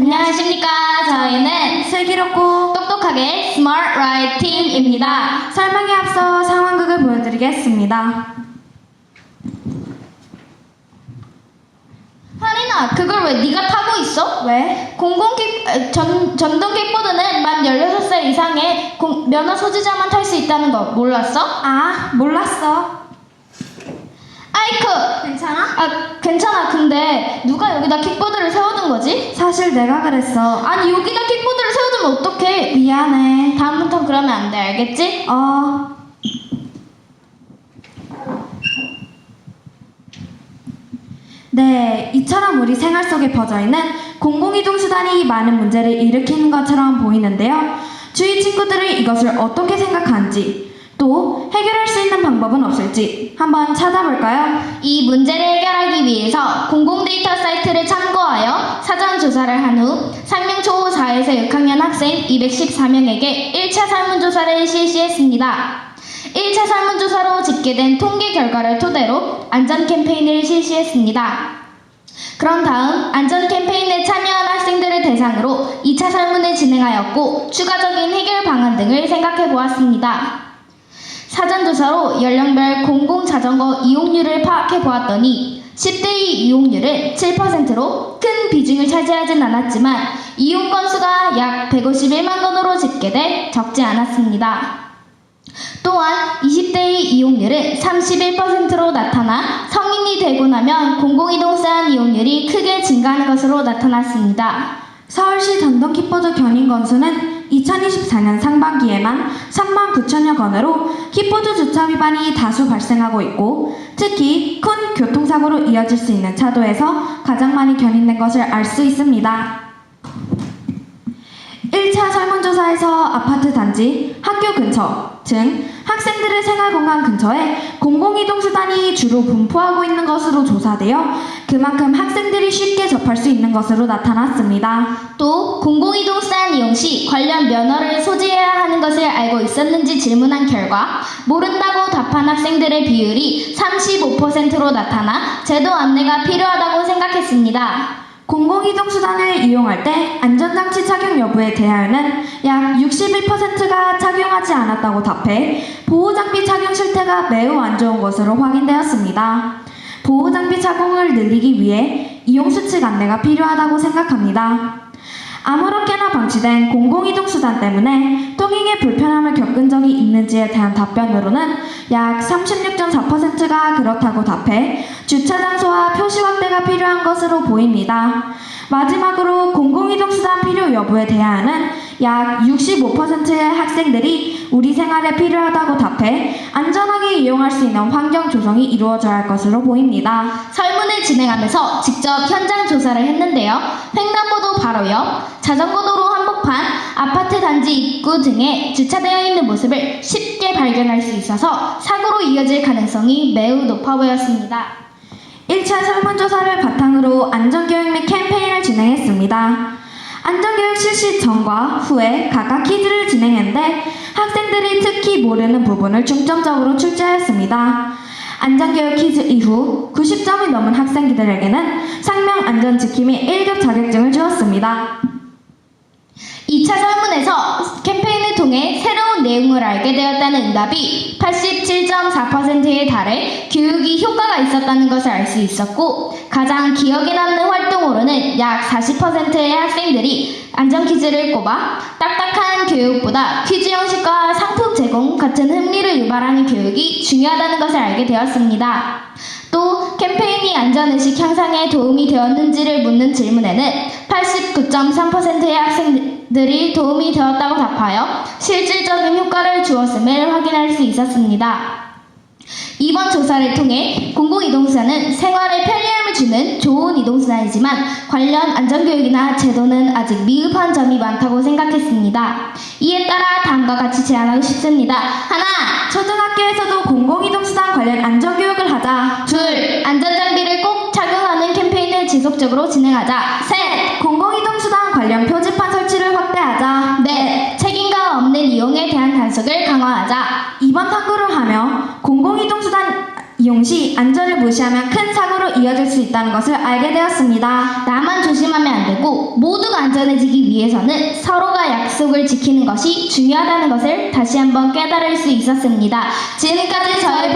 안녕하십니까. 저희는 슬기롭고 똑똑하게 스마트 라이팅입니다. 설명에 앞서 상황극을 보여드리겠습니다. 하린아, 그걸 왜 네가 타고 있어? 왜? 공공킥 에, 전 전동 킥보드는 만 16살 이상의 공- 면허 소지자만 탈 수 있다는 거 몰랐어? 아, 몰랐어. 아이크. 괜찮아? 아, 괜찮아. 근데 누가 여기다 킥보드를 세워둔 거지? 사실 내가 그랬어. 아니, 여기다 킥보드를 세워두면 어떡해? 미안해. 다음부턴 그러면 안 돼. 알겠지? 어. 네, 이처럼 우리 생활 속에 퍼져 있는 공공이동 수단이 많은 문제를 일으키는 것처럼 보이는데요. 주위 친구들은 이것을 어떻게 생각하는지, 또 해결할 수 있는 방법은 없을지 한번 찾아볼까요? 이 문제를 해결하기 위해서 공공 데이터 사이트를 참고하여 사전 조사를 한 후 상명 초 4에서 6학년 학생 214명에게 1차 설문조사를 실시했습니다. 1차 설문조사로 집계된 통계 결과를 토대로 안전 캠페인을 실시했습니다. 그런 다음 안전 캠페인에 참여한 학생들을 대상으로 2차 설문을 진행하였고 추가적인 해결 방안 등을 생각해 보았습니다. 사전조사로 연령별 공공자전거 이용률을 파악해 보았더니 10대 2 이용률은 7%로 큰 비중을 차지하진 않았지만 이용 건수가 약 151만 건으로 집계돼 적지 않았습니다. 또한 20대의 이용률은 31%로 나타나 성인이 되고 나면 공공이동수단 이용률이 크게 증가하는 것으로 나타났습니다. 서울시 전동 킥보드 견인 건수는 2024년 상반기에만 3만 9천여 건으로 킥보드 주차 위반이 다수 발생하고 있고 특히 큰 교통사고로 이어질 수 있는 차도에서 가장 많이 견인된 것을 알 수 있습니다. 1차 설문조사에서 아파트 단지, 학교 근처 등 학생들의 생활 공간 근처에 공공이동수단이 주로 분포하고 있는 것으로 조사되어 그만큼 학생들이 쉽게 접할 수 있는 것으로 나타났습니다. 또 공공이동수단 이용 시 관련 면허를 소지해야 하는 것을 알고 있었는지 질문한 결과 모른다고 답한 학생들의 비율이 35%로 나타나 제도 안내가 필요하다고 생각했습니다. 공공이동 수단을 이용할 때 안전장치 착용 여부에 대하여는 약 61%가 착용하지 않았다고 답해 보호장비 착용 실태가 매우 안 좋은 것으로 확인되었습니다. 보호장비 착용을 늘리기 위해 이용수칙 안내가 필요하다고 생각합니다. 아무렇게나 방치된 공공이동 수단 때문에 통행에 불편함을 겪은 적이 있는지에 대한 답변으로는 약 36.4%가 그렇다고 답해 주차 장소와 표시 확대가 필요한 것으로 보입니다. 마지막으로 공공이동수단 필요 여부에 대하여는 약 65%의 학생들이 우리 생활에 필요하다고 답해 안전하게 이용할 수 있는 환경 조성이 이루어져야 할 것으로 보입니다. 설문을 진행하면서 직접 현장 조사를 했는데요. 횡단보도 바로 옆, 자전거 도로 한복판, 아파트 단지 입구 등에 주차되어 있는 모습을 쉽게 발견할 수 있어서 사고로 이어질 가능성이 매우 높아 보였습니다. 1차 설문조사를 바탕으로 안전교육 및 캠페인을 진행했습니다. 안전교육 실시 전과 후에 각각 퀴즈를 진행했는데 학생들이 특히 모르는 부분을 중점적으로 출제하였습니다. 안전교육 퀴즈 이후 90점이 넘은 학생들에게는 상명 안전지킴이 1급 자격증을 주었습니다. 2차 설문에서 통해 새로운 내용을 알게 되었다는 응답이 87.4%에 달해 교육이 효과가 있었다는 것을 알 수 있었고 가장 기억에 남는 활동으로는 약 40%의 학생들이 안전 퀴즈를 꼽아 딱딱한 교육보다 퀴즈 형식과 상품 제공 같은 흥미를 유발하는 교육이 중요하다는 것을 알게 되었습니다. 또 캠페인이 안전의식 향상에 도움이 되었는지를 묻는 질문에는 89.3%의 학생들이 도움이 되었다고 답하여 실질적인 효과를 주었음을 확인할 수 있었습니다. 이번 조사를 통해 공공이동수단은 생활에 편리함을 주는 좋은 이동수단이지만 관련 안전교육이나 제도는 아직 미흡한 점이 많다고 생각했습니다. 이에 따라 다음과 같이 제안하고 싶습니다. 하나, 초등학교에서도 공공 지속적으로 진행하자. 셋, 공공이동수단 관련 표지판 설치를 확대하자. 넷, 책임감 없는 이용에 대한 단속을 강화하자. 이번 탐구를 하며 공공이동수단 이용 시 안전을 무시하면 큰 사고로 이어질 수 있다는 것을 알게 되었습니다. 나만 조심하면 안 되고 모두가 안전해지기 위해서는 서로가 약속을 지키는 것이 중요하다는 것을 다시 한번 깨달을 수 있었습니다. 지금까지 저의